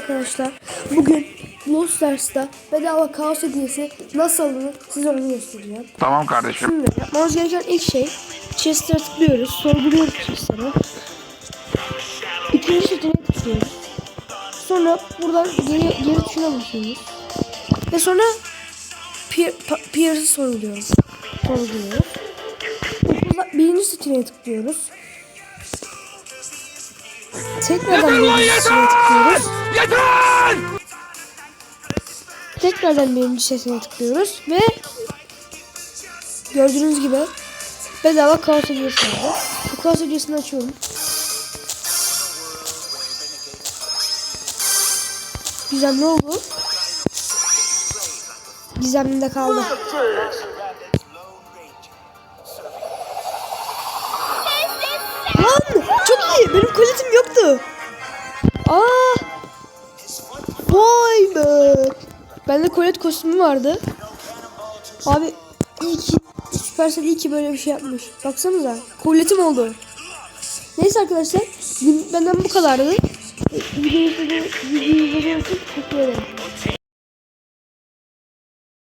arkadaşlar. Bugün Lost Stars'ta bedava kaos hediyesi nasıl alınır size onu göstereceğim. Tamam kardeşim. Şimdi yapmamız gereken ilk şey Chester'a tıklıyoruz. Sorguluyoruz Chester'ı. İkinci seçeneğe tıklıyoruz. Sonra buradan geri, geri tuşuna basıyoruz. Ve sonra Pierce'ı sorguluyoruz. Sorguluyoruz. Birinci seçeneğe tıklıyoruz. Tekrardan birinci seçeneğe tıklıyoruz. Yeter! Tekrardan birinci seçeneğe tıklıyoruz ve gördüğünüz gibi bedava kaos hediyesi var. Bu kaos hediyesini açıyorum. Gizemli oldu. Gizemli kaldı. Lan çok iyi. Benim Bende kolet kostümü vardı. Abi iyi ki Supercell iyi ki böyle bir şey yapmış. Baksanıza koletim oldu. Neyse arkadaşlar benden bu kadardı. Videoyu izlediğiniz için teşekkür ederim.